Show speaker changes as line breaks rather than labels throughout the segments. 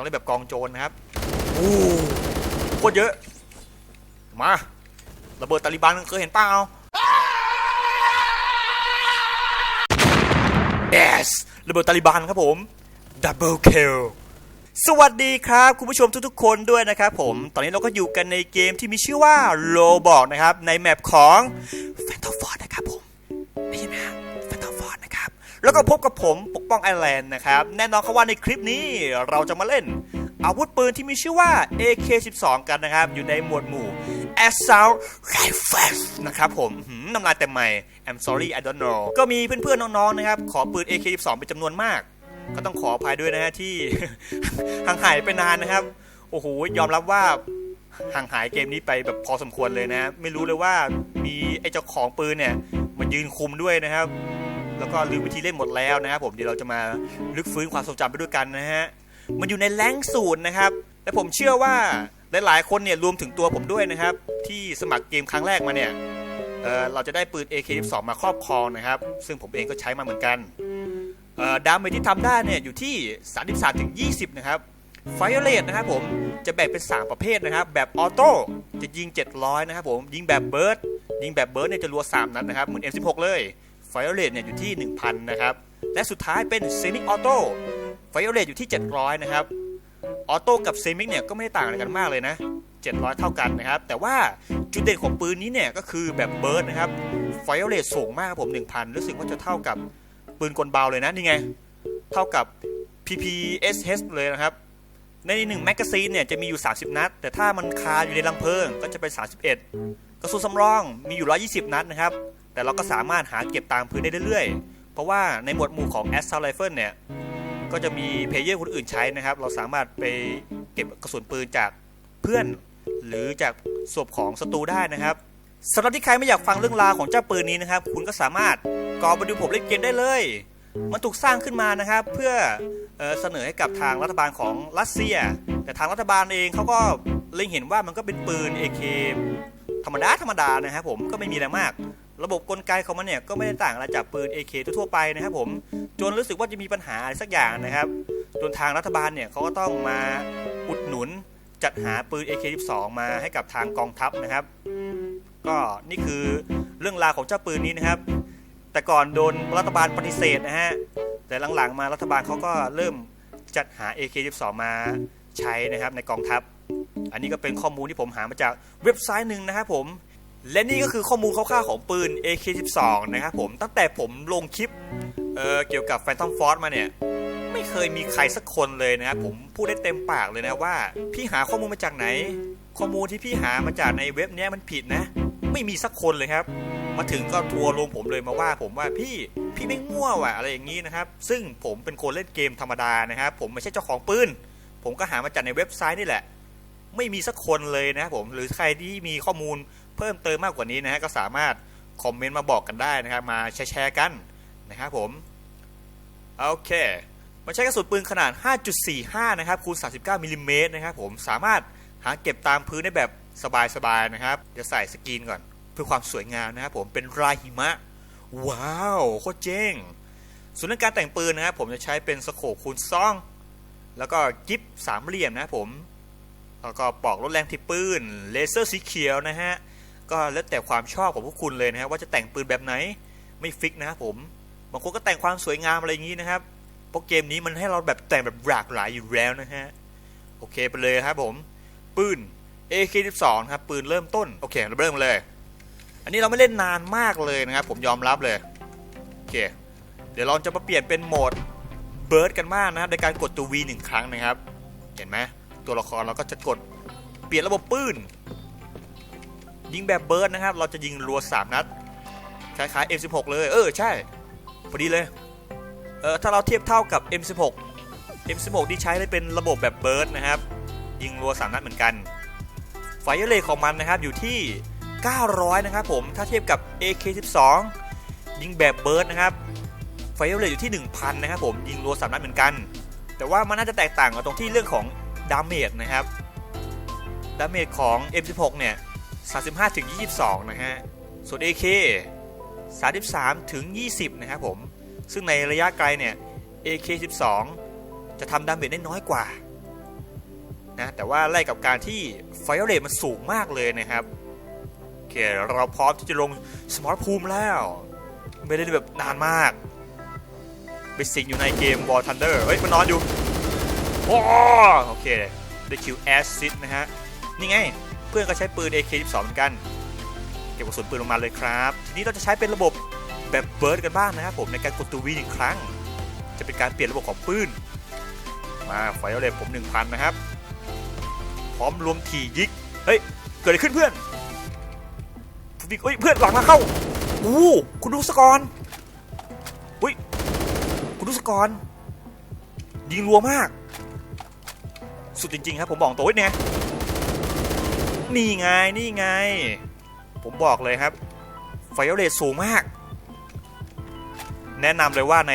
ต้องเล่นแบบกองโจรนะครับโอ้โคตรเยอะ มาระเบิดตาลิบันเคยเห็นเปล่า yes ระเบิดตาลิบันครับผม double kill สวัสดีครับ คุณผู้ชมทุกๆคนด้วยนะครับผม ตอนนี้เราก็อยู่กันในเกมที่มีชื่อว่าโลบอกนะครับ ในแมปของ แล้วก็พบกับผมปกป้องไอแลนด์นะครับ แน่นอนครับว่าในคลิปนี้เราจะมาเล่น อาวุธปืนที่มีชื่อว่า AK12 กันนะครับ อยู่ในหมวดหมู่ Assault Rifles นะครับผมน้ำลายเต็มไม่ I'm sorry I don't know ก็มีเพื่อนๆน้องๆนะครับ ขอปืน AK12 เป็นจำนวนมาก ก็ต้องขออภัยด้วยนะฮะที่ห่างหายไปนานนะครับ โอ้โห ยอมรับว่าห่างหายเกมนี้ไปแบบพอสมควรเลยนะ ไม่รู้เลยว่ามีไอ้เจ้าของปืนเนี่ยมายืนคุมด้วยนะครับ แล้วก็ลืมวิธีเล่นหมดแล้วนะครับผมเดี๋ยวเราจะมาลึกฟื้นความทรงจำไปด้วยกันนะฮะมันอยู่ในแรงศูนย์นะครับและผมเชื่อว่าหลายๆคนเนี่ยรวมถึงตัวผมด้วยนะครับ ที่สมัครเกมครั้งแรกมาเนี่ยเเราจะได้ปืน AK12 มาครอบครองนะครับ ซึ่งผมเองก็ใช้มาเหมือนกันดาเมจที่ทำได้เนี่ยอยู่ที่ 33ถึง20 นะครับไฟเรทนะครับผมจะแบ่งเป็น 3 ประเภทนะครับ แบบออโต้จะยิง 700 นะครับผมยิงแบบเบิร์ดยิงแบบเบิร์ดเนี่ยจะรัว 3 นัดนะครับ เหมือน M16 เลย ไฟเรทเนี่ยอยู่ที่ 1,000 นะครับ และสุดท้ายเป็นเซมิออโต้ไฟเรทอยู่ที่ 700 นะครับ ออโต้กับเซมิกเนี่ยก็ไม่ได้ต่างอะไรกันมากเลยนะ 700 เท่ากันนะครับ แต่ว่าจุดเด่นของปืนนี้เนี่ยก็คือแบบเบิร์ดนะครับ ไฟเรทสูงมากผม 1,000 รู้สึกว่าจะเท่ากับปืนกลเบาเลยนะนี่ไง เท่ากับ PPSH เลยนะครับในหนึ่งแมกกาซีนเนี่ยจะมีอยู่ 30 นัด แต่ถ้ามันคาอยู่ในลังเพลิงก็จะเป็น 31 กระสุนสำรองมีอยู่ 120 นัดนะครับ แต่เราก็สามารถหาเก็บตามพื้นได้เรื่อยๆ เพราะว่าในหมวดหมู่ของ Assault Rifle เนี่ย ก็จะมีเพลเยอร์คนอื่นใช้นะครับ เราสามารถไปเก็บกระสุนปืนจากเพื่อน หรือจากศพของศัตรูได้นะครับสำหรับที่ใครไม่อยากฟังเรื่องราวของเจ้าปืนนี้นะครับ คุณก็สามารถกอมาดูผมเล่นเกมได้เลย มันถูกสร้างขึ้นมานะครับ เพื่อเออเสนอให้กับทางรัฐบาลของรัสเซีย แต่ทางรัฐบาลเองเขาก็เล็งเห็นว่ามันก็เป็นปืน AK ธรรมดาธรรมดานะครับผมก็ไม่มีอะไรมาก ระบบกลไกของมันเนี่ยก็ไม่ได้ต่างอะไรจากปืน AK ทั่วๆไปนะครับผมจนรู้สึกว่าจะมีปัญหาอะไรสักอย่างนะครับ จนทางรัฐบาลเนี่ยเขาก็ต้องมาอุดหนุนจัดหาปืน AK12 มาให้กับทางกองทัพนะครับ ก็นี่คือเรื่องราวของเจ้าปืนนี้นะครับ แต่ก่อนโดนรัฐบาลปฏิเสธนะฮะแต่หลังๆมารัฐบาลเขาก็เริ่มจัดหา AK12 มาใช้นะครับในกองทัพ อันนี้ก็เป็นข้อมูลที่ผมหามาจากเว็บไซต์หนึ่งนะครับผม และนี่ก็คือข้อมูลคร่าวๆของปืน AK12 นะครับผมตั้งแต่ผมลงคลิปเเกี่ยวกับ Phantom Force มาเนี่ย ไม่เคยมีใครสักคนเลยนะครับผมพูดได้เต็มปากเลยนะว่า พี่หาข้อมูลมาจากไหน ข้อมูลที่พี่หามาจากในเว็บเนี้ยมันผิดนะ ไม่มีสักคนเลยครับ มาถึงก็ทัวร์ลงผมเลยมาว่าผมว่าพี่พี่ไม่ง่วว่ะอะไรอย่างนี้นะครับ ซึ่งผมเป็นคนเล่นเกมธรรมดานะครับผมไม่ใช่เจ้าของปืนผมก็หามาจากในเว็บไซต์นี่แหละ ไม่มีสักคนเลยนะครับผมหรือใครที่มีข้อมูล เพิ่มเติมมากกว่านี้นะฮะก็สามารถคอมเมนต์มาบอกกันได้นะครับมาแชร์กันนะครับผมโอเคมันใช้กระสุนปืนขนาด 5.45 นะครับคูณ 39มิลลิเมตรนะครับผมสามารถหาเก็บตามพื้นได้แบบสบายๆนะครับจะใส่สกรีนก่อนเพื่อความสวยงามนะครับผมเป็นลายหิมะ ว้าวโคตรเจ๋งส่วนเรื่องการแต่งปืนนะครับผมจะใช้เป็นสโคปคูณซองแล้วก็กิฟสามเหลี่ยมนะครับผมแล้วก็ปลอกลดแรงที่ปืนเลเซอร์สีเขียวนะฮะ ก็แล้วแต่ความชอบของพวกคุณเลยนะครับว่าจะแต่งปืนแบบไหนไม่ฟิกนะครับผมบางคนก็แต่งความสวยงามอะไรอย่างนี้นะครับเพราะเกมนี้มันให้เราแบบแต่งแบบหลากหลายอยู่แล้วนะฮะโอเคไปเลยครับผมปืน AK12 ครับปืนเริ่มต้นโอเคเราเริ่มเลย อันนี้เราไม่เล่นนานมากเลยนะครับผมยอมรับเลยโอเคเดี๋ยวเราจะมาเปลี่ยนเป็นโหมดเบิร์ดกันมากนะครับในการกดตัว V หนึ่งครั้งนะครับ เห็นไหมตัวละครเราก็จะกดเปลี่ยนระบบปืน ยิงแบบเบิร์ดนะครับ เราจะยิงรัว3นัดคล้ายๆ M16 เลย เออ ใช่ พอดีเลย เออถ้าเราเทียบเท่ากับ M16 M16 ที่ใช้ได้เป็นระบบแบบเบิร์ดนะครับ ยิงรัว3นัดเหมือนกันไฟเรทของมันนะครับอยู่ที่ 900 นะครับผม ถ้าเทียบกับ AK12 ยิงแบบเบิร์ดนะครับ ไฟเรทอยู่ที่ 1,000 นะครับผม ยิงรัว3นัดเหมือนกัน แต่ว่ามันน่าจะแตกต่างกันตรงที่เรื่องของดาเมจนะครับ ดาเมจของ M16 เนี่ย 35ถึง22 นะฮะ ส่วน AK 33ถึง20 นะครับผม ซึ่งในระยะไกลเนี่ย AK12 จะทำดาเมจได้น้อยกว่านะแต่ว่าไล่กับการที่ไฟเรทมันสูงมากเลยนะครับโอเคเราพร้อมที่จะลงสมรภูมิแล้ว ไม่ได้แบบนานมาก ไปสิงอยู่ในเกม War Thunder เฮ้ย มันนอนอยู่โอ้โอเค ได้คิวแอสซิดนะฮะ นี่ไง เพื่อนก็ใช้ปืน AK12 เหมือนกัน เก็บกระสุนปืนลงมาเลยครับ ทีนี้เราจะใช้เป็นระบบแบบเบิร์ดกันบ้างนะครับผมในการกดตัววีหนึ่งครั้ง จะเป็นการเปลี่ยนระบบของปืน มาไฟเอาเลยผม 1,000 นะครับ พร้อมรวมถี่ยิก เฮ้ย เกิดอะไรขึ้นเพื่อนเฮ้ยเพื่อนหลังมาเข้า อู้คุณดูสกอรอุ้ย คุณดูสกอรยิงรัวมาก สุดจริง ๆ ครับ ผมบอกตัวไว้เนี่ย นี่ไงนี่ไง ผมบอกเลยครับไฟเรทสูงมาก แนะนำเลยว่าใน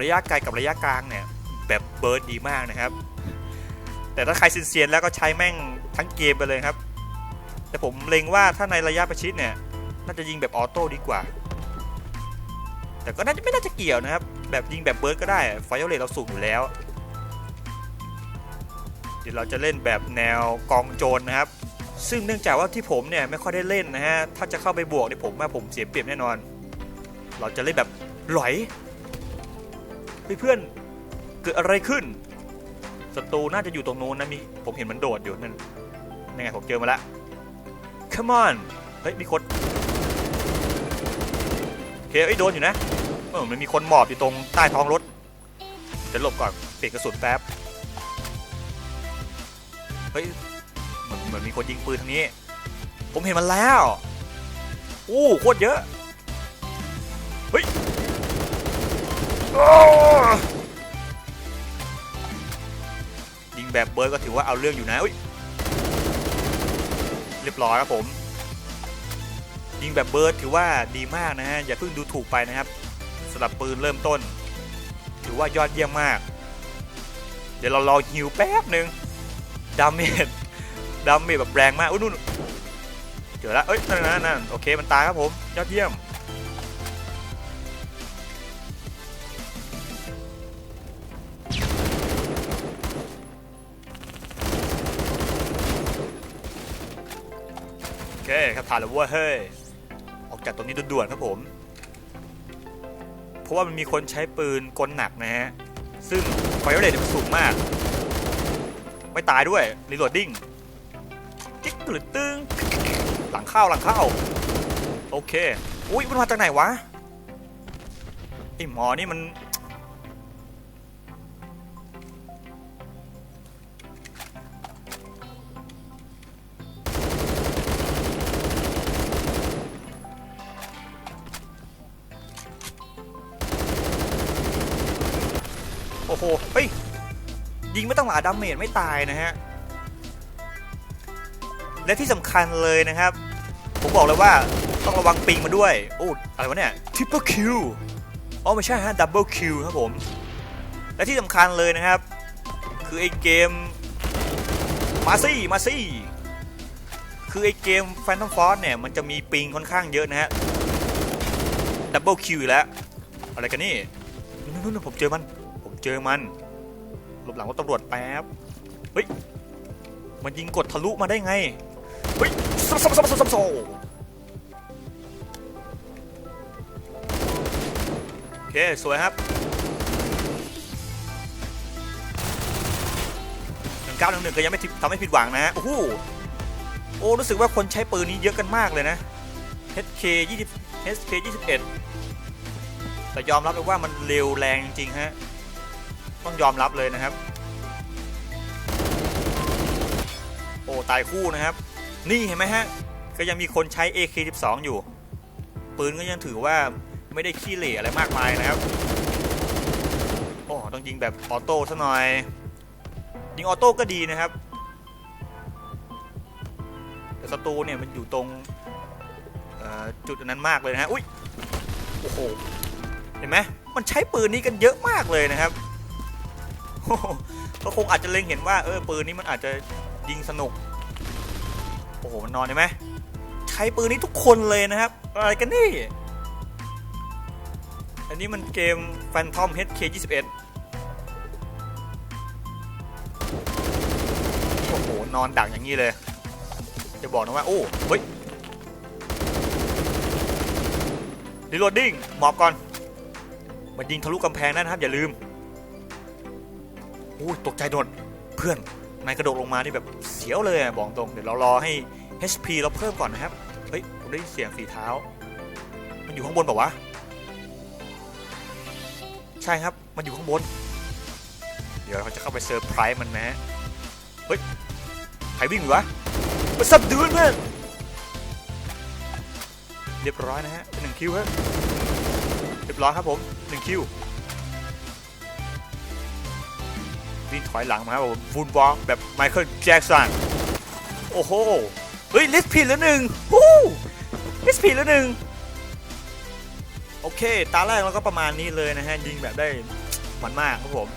ระยะไกลกับระยะกลางเนี่ย แบบเบิร์ดดีมากนะครับ แต่ถ้าใครเซียนแล้วก็ใช้แม่งทั้งเกมไปเลยครับ แต่ผมเล็งว่าถ้าในระยะประชิดเนี่ย น่าจะยิงแบบออโต้ดีกว่า แต่ก็น่าจะไม่น่าจะเกี่ยวนะครับ แบบยิงแบบเบิร์ดก็ได้ไฟเรทเราสูงอยู่แล้วเดี๋ยวเราจะเล่นแบบแนวกองโจรนะครับ ซึ่งเนื่องจากว่าที่ผมเนี่ยไม่ค่อยได้เล่นนะฮะ ถ้าจะเข้าไปบวกเนี่ยผมว่าผมเสียเปรียบแน่นอน เราจะเล่นแบบหลอยเพื่อนเกิดอะไรขึ้นศัตรูน่าจะอยู่ตรงนู้นนะมีผมเห็นมันโดดอยู่นั่นนั่นไงผมเจอมาละ come on เฮ้ยมีคนโอเคเอ้โดนอยู่นะเออมันมีคนหมอบอยู่ตรงใต้ท้องรถจะหลบก่อนเปลี่ยนกระสุนแป๊บเฮ้ย เหมือนมีคนยิงปืนทางนี้ ผมเห็นมันแล้วโอ้โคตรเยอะเฮ้ยยิงแบบเบิร์ดก็ถือว่าเอาเรื่องอยู่นะอุ้ยเรียบร้อยครับผม ยิงแบบเบิร์ดถือว่าดีมากนะฮะอย่าเพิ่งดูถูกไปนะครับสำหรับปืนเริ่มต้น ถือว่ายอดเยี่ยมมาก เดี๋ยวเรารอฮิวแป๊บหนึ่งดาเมจ ดาเมจแบบแรงมากอุ้ยนู่นเจอแล้วเอ้ยนั่นนั่นนั่นโอเคมันตายครับผมยอดเยี่ยมโอเคครับผ่านแล้วเว้ยเฮ้ยออกจากตรงนี้ด่วนๆครับผม เพราะว่ามันมีคนใช้ปืนกลหนักนะฮะ ซึ่งไฟเรทมันสูงมาก ไม่ตายด้วยรีโหลดดิ้ง จิ๊กกลึดตึงหลังเข้าหลังเข้าโอเคอุ้ยมันมาจากไหนวะไอหมอนี่มันโอ้โห เฮ้ย ยิงไม่ต้องหลายดาเมจไม่ตายนะฮะ และที่สำคัญเลยนะครับ ผมบอกเลยว่าต้องระวังปิงมาด้วยโอ้อะไรวะเนี่ยทริปเปิลคิวอ๋อไม่ใช่ฮะดับเบิลคิวครับผม และที่สำคัญเลยนะครับ คือไอ้เกมมาซี่มาซี่คือไอ้เกม Phantom Force เนี่ย มันจะมีปิงค่อนข้างเยอะนะฮะดับเบิลคิวแล้ว อะไรกันนี่นู่นๆผมเจอมัน ผมเจอมันหลบหลังรถตำรวจแป๊บ เฮ้ย มันยิงกดทะลุมาได้ไง โอเค สวยครับหนึ่งเก้าหนึ่งหนึ่งก็ยังไม่ทำให้ผิดหวังนะฮะ โอ้โห โอ้ รู้สึกว่าคนใช้ปืนนี้เยอะกันมากเลยนะ HK 20 HK 21 แต่ยอมรับเลยว่ามันเร็วแรงจริงฮะ ต้องยอมรับเลยนะครับ โอ้ ตายคู่นะครับ นี่เห็นไหมฮะ ก็ยังมีคนใช้ AK12 อยู่ ปืนก็ยังถือว่าไม่ได้ขี้เหร่อะไรมากมายนะครับ โอ้ ต้องยิงแบบออโต้ซะหน่อย ยิงออโต้ก็ดีนะครับ แต่ศัตรูเนี่ยมันอยู่ตรงจุดนั้นมากเลยนะฮะ อุ้ย โอ้โห เห็นไหมมันใช้ปืนนี้กันเยอะมากเลยนะครับก็คงอาจจะเล็งเห็นว่าเออปืนนี้มันอาจจะยิงสนุก อ้โหมันนอนใช่ไหมใช้ปืนนี้ทุกคนเลยนะครับ อะไรกันนี่ อันนี้มันเกม Phantom HK21 โอ้โหนอนดักอย่างนี้เลย จะบอกนะว่า โอ้เฮ้ยรีโหลดดิ้งหมอบก่อน มันยิงทะลุกำแพงนะครับ อย่าลืมโอ้ตกใจโดนเพื่อนนายกระโดดลงมานี่แบบเสียวเลยบอกตรง เดี๋ยวเรารอให้ HP เราเพิ่มก่อนนะครับ เฮ้ยผมได้ยินเสียงฝีเท้า มันอยู่ข้างบนเปล่าวะ ใช่ครับ มันอยู่ข้างบน เดี๋ยวเราจะเข้าไปเซอร์ไพรส์มันนะฮะเฮ้ย ใครวิ่งอยู่วะมาสับดูนเพื่อนเรียบร้อยนะฮะเป็นหนึ่งคิวครับเรียบร้อยครับผมหนึ่งคิววิ่งถอยหลังมาครับผมฟูลบอลแบบไมเคิลแจ็กสันโอ้โห เฮ้ยลิสผิดแล้วหนึ่งฮู้ลิสผิดแล้วหนึ่งโอเค ตาแรกเราก็ประมาณนี้เลยนะฮะ ยิงแบบได้มันมากครับผม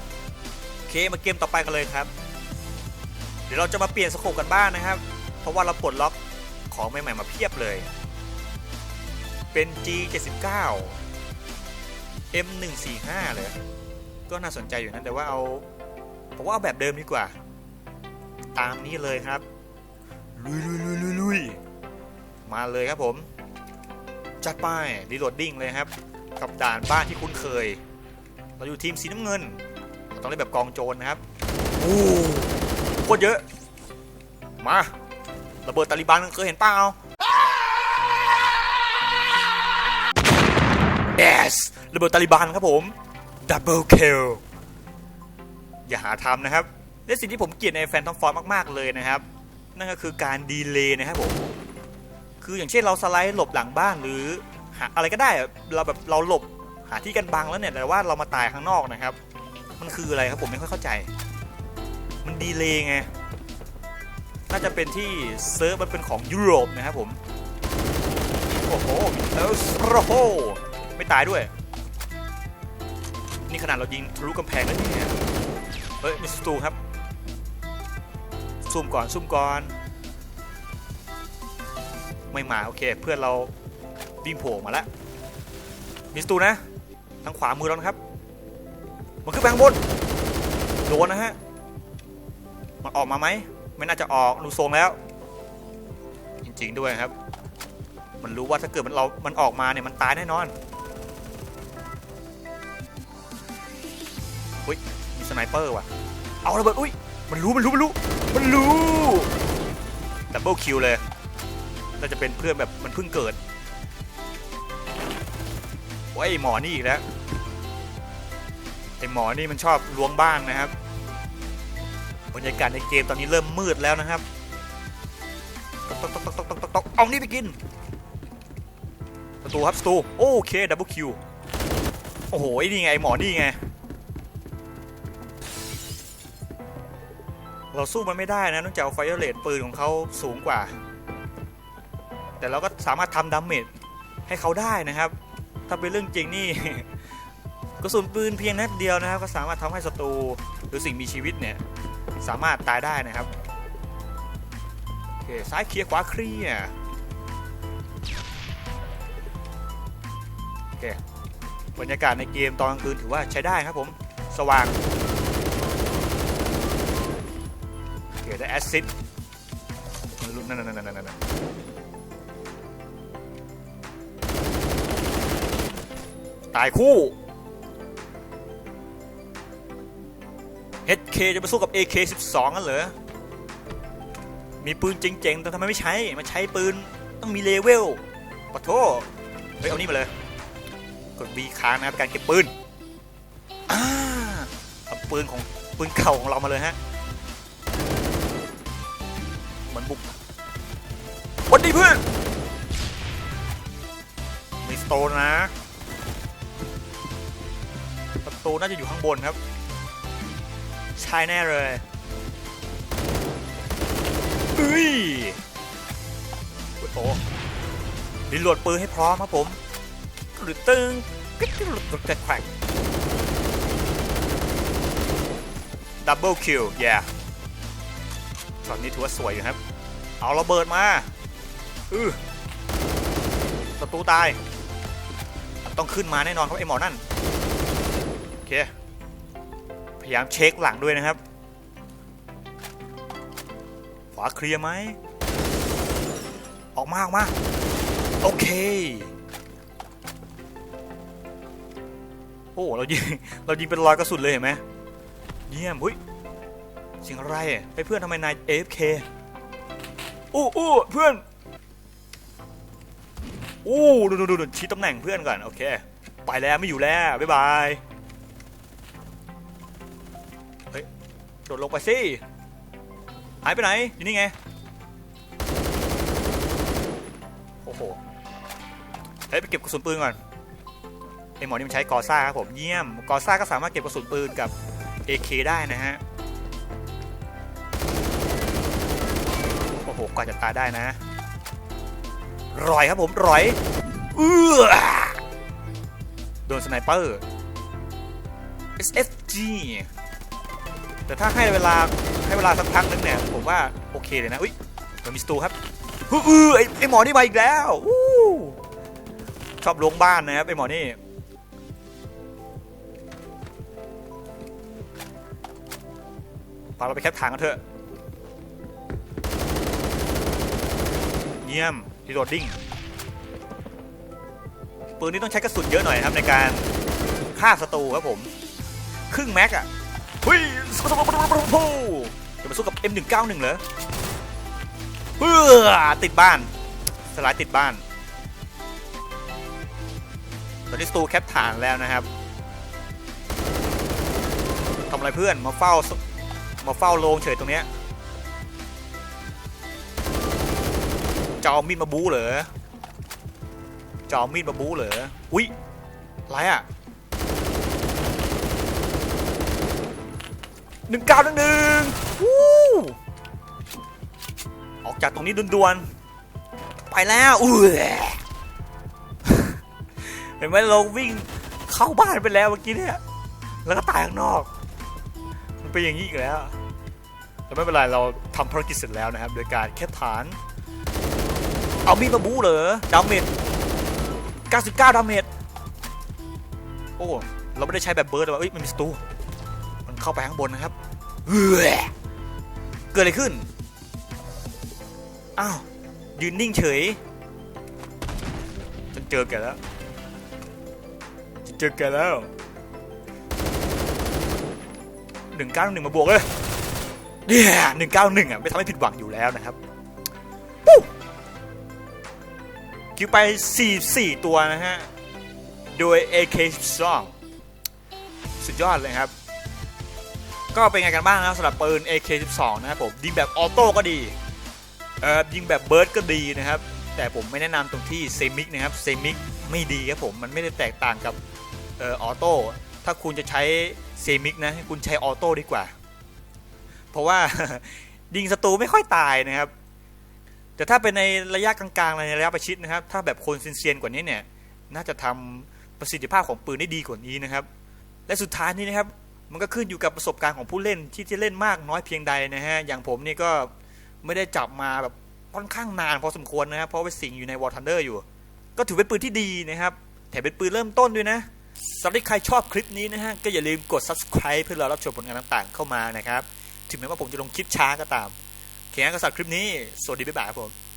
โอเค มาเกมต่อไปกันเลยครับ เดี๋ยวเราจะมาเปลี่ยนสโคปกันบ้างนะครับ เพราะว่าเราปลดล็อกของใหม่ๆมาเพียบเลย เป็น G79 M145 เลย ก็น่าสนใจอยู่นะแต่ว่าเอาผมว่าเอาแบบเดิมดีกว่า ตามนี้เลยครับ ลุยลุยลุยลุยลุยมาเลยครับผม จัดไปรีโหลดดิ้งเลยครับ กับด่านบ้านที่คุ้นเคย เราอยู่ทีมสีน้ำเงิน ต้องเล่นแบบกองโจรนะครับโอ้โคตรเยอะ มาระเบิดตาลิบันเคยเห็นเปล่า yes ระเบิดตาลิบันครับผม double kill อย่าหาทำนะครับและสิ่งที่ผมเกลียดในแฟนทอมฟอร์มาก ๆ เลยนะครับ นั่นก็คือการดีเลย์นะครับผมคืออย่างเช่นเราสไลด์หลบหลังบ้านหรือหาอะไรก็ได้เราแบบเราหลบหาที่กันบังแล้วเนี่ยแต่ว่าเรามาตายข้างนอกนะครับ มันคืออะไรครับผมไม่ค่อยเข้าใจ มันดีเลย์ไงน่าจะเป็นที่เซิร์ฟมันเป็นของยุโรปนะครับผมโอ้โหเอลสโรโฮไม่ตายด้วย นี่ขนาดเรายิงทะลุกำแพงแล้วเนี่ยเฮ้ยมิสตูครับ ซุ่มก่อนซุ่มก่อน ไม่มาโอเค เพื่อนเราวิ่งโผล่มาแล้วมิสตูนะ ทางขวามือเรานะครับ มันขึ้นไปข้างบนโดนนะฮะ มันออกมาไหมไม่น่าจะออกดูทรงแล้ว จริง ๆ ด้วยครับ มันรู้ว่าถ้าเกิดมันเรา มันออกมาเนี่ยมันตายแน่นอนอุ้ยมีสไนเปอร์ว่ะ เอาระเบิดอุ้ย มันรู้มันรู้มันรู้มันรู้ดับเบิลคิวเลยน่าจะเป็นเพื่อนแบบมันเพิ่งเกิดโอ้ยหมอนี่อีกแล้วไอหมอนี่มันชอบล้วงบ้านนะครับบรรยากาศในเกมตอนนี้เริ่มมืดแล้วนะครับตกตกตกตกตกตกตกเอานี่ไปกินประตูครับประตูโอเคดับเบิลคิวโอ้โหไอ้นี่ไงไอหมอนี่ไง เราสู้มันไม่ได้นะนื่องจากไฟเรทปืนของเขาสูงกว่า แต่เราก็สามารถทำดาเมจให้เขาได้นะครับ ถ้าเป็นเรื่องจริงนี่กระสุนปืนเพียงนัดเดียวนะครับ ก็สามารถทำให้ศัตรูหรือสิ่งมีชีวิตเนี่ยสามารถตายได้นะครับโอเคซ้ายเคลียร์ขวาเคลียร์โอเคบรรยากาศในเกมตอนกลางคืนถือว่าใช้ได้ครับผมสว่าง โอเคได้แอสซิดนั่นนั่นนั่นนั่นตายคู่ HK จะไปสู้กับ AK12 กันเหรอ มีปืนเจ๋งๆ แต่ทำไมไม่ใช้มันใช้ปืนต้องมีเลเวลปะโทเฮ้ยเอานี่มาเลย กด V ค้างนะครับการเก็บปืน อ่าเอาปืนของปืนเก่าของเรามาเลยฮะ มันบุกวันดีเพื่อนมีสโตนนะประตูน่าจะอยู่ข้างบนครับ ใช่แน่เลยเอ้ยโอ้โหรีโหลดปืนให้พร้อมครับผมหรือตึงกิ๊กหลุดหลุดแกรกดับเบิลคิวแย่ช็อตนี้ถือว่าสวยอยู่ครับ เอาระเบิดมาอือศัตรูตาย ต้องขึ้นมาแน่นอนครับไอหมอนั่น โอเค พยายามเช็คหลังด้วยนะครับ ขวาเคลียร์ไหม ออกมา ออกมา โอเค โอ้ เรายิง เรายิงเป็นรอยกระสุนเลยเห็นไหมเยี่ยมอุ้ย เสิ่งอะไรไอ้เพื่อนทำไมนาย AFK อู้อู้เพื่อน อู้ดูดูดูดูชี้ตำแหน่งเพื่อนก่อน โอเค ไปแล้วไม่อยู่แล้ว บ๊ายบาย เฮ้ย โดดลงไปสิหายไปไหน อยู่นี่ไง โอ้โห เฮ้ย ไปเก็บกระสุนปืนก่อนไอหมอนี่มันใช้กอซ่าครับผมเยี่ยม กอซ่าก็สามารถเก็บกระสุนปืนกับ AK ได้นะฮะ ว่าจะตายได้นะรอยครับผมรอยเออโดนสไนเปอร์ SFG แต่ถ้าให้เวลาให้เวลาสักพักนึงเนี่ยผมว่าโอเคเลยนะอุ้ยมันมีสตูครับเออไอไอหมอนี่มาอีกแล้วชอบลวงบ้านนะครับไอหมอนี่พาเราไปแคปทางกันเถอะ เยี่ยมรีโหลดดิ้งปืนนี้ต้องใช้กระสุนเยอะหน่อยครับในการฆ่าศัตรูครับผม ครึ่งแม็กอะเฮ้ยสู้สู้สู้สู้สู้จะมาสู้กับ M191 เหรอเฮ้อติดบ้าน สลด์ติดบ้าน ตอนนี้สตูแคปฐานแล้วนะครับทำอะไรเพื่อนมาเฝ้ามาเฝ้าโรงเฉยตรงเนี้ย จอามีดมาบู๊เหรอจอามีดมาบู๊เหรออุ้ยอะไรอะหนึ่งเก้าหนึ่งหนึ่งวู้ออกจากตรงนี้ด่วนๆไปแล้วอุ้ยเห็นไหมเราวิ่งเข้าบ้านไปแล้วเมื่อกี้เนี่ยแล้วก็ตายข้างนอก มันเป็นอย่างนี้อีกแล้วแต่ไม่เป็นไรเราทำภารกิจเสร็จแล้วนะครับ โดยการแค่ฐาน เอามีดมาบู๊เหรอดาเมจ99ดาเมจโอ้เราไม่ได้ใช้แบบเบิร์ดแต่ว่าเอ้ยมันมีสตูมันเข้าไปข้างบนนะครับเฮ้ยเกิดอะไรขึ้นอ้าวยืนนิ่งเฉยฉันเจอแกแล้วฉันเจอแกแล้วหนึ่งเก้าหนึ่งมาบวกเลยเนี่ยหนึ่งเก้าหนึ่งอะไม่ทำให้ผิดหวังอยู่แล้วนะครับ คิวไป 44 ตัวนะฮะ โดย AK12 สุดยอดเลยครับ ก็เป็นไงกันบ้างนะสำหรับปืน AK12 นะครับผม ยิงแบบออโต้ก็ดี เอ่อ ยิงแบบเบิร์ดก็ดีนะครับ แต่ผมไม่แนะนำตรงที่เซมิกนะครับ เซมิกไม่ดีครับผม มันไม่ได้แตกต่างกับเอ่อออโต้ ถ้าคุณจะใช้เซมิกนะ คุณใช้ออโต้ดีกว่า เพราะว่ายิงศัตรูไม่ค่อยตายนะครับ แต่ถ้าเป็นในระยะกลางๆในระยะประชิดนะครับ ถ้าแบบคนเซียนๆกว่านี้เนี่ยน่าจะทำประสิทธิภาพของปืนได้ดีกว่านี้นะครับ และสุดท้ายนี้นะครับ มันก็ขึ้นอยู่กับประสบการณ์ของผู้เล่นที่จะเล่นมากน้อยเพียงใดนะฮะอย่างผมนี่ก็ไม่ได้จับมาแบบค่อนข้างนานพอสมควรนะครับเพราะว่าสิงอยู่ในวอร์ทันเดอร์อยู่ ก็ถือเป็นปืนที่ดีนะครับแถมเป็นปืนเริ่มต้นด้วยนะสำหรับใครชอบคลิปนี้นะฮะก็อย่าลืมกด subscribe เพื่อรอรับชมผลงานต่างๆ เข้ามานะครับถึงแม้ว่าผมจะลงคลิปช้าก็ตาม โอเคงั้นก็สำหรับคลิปนี้ สวัสดีบ๊ายบายครับผม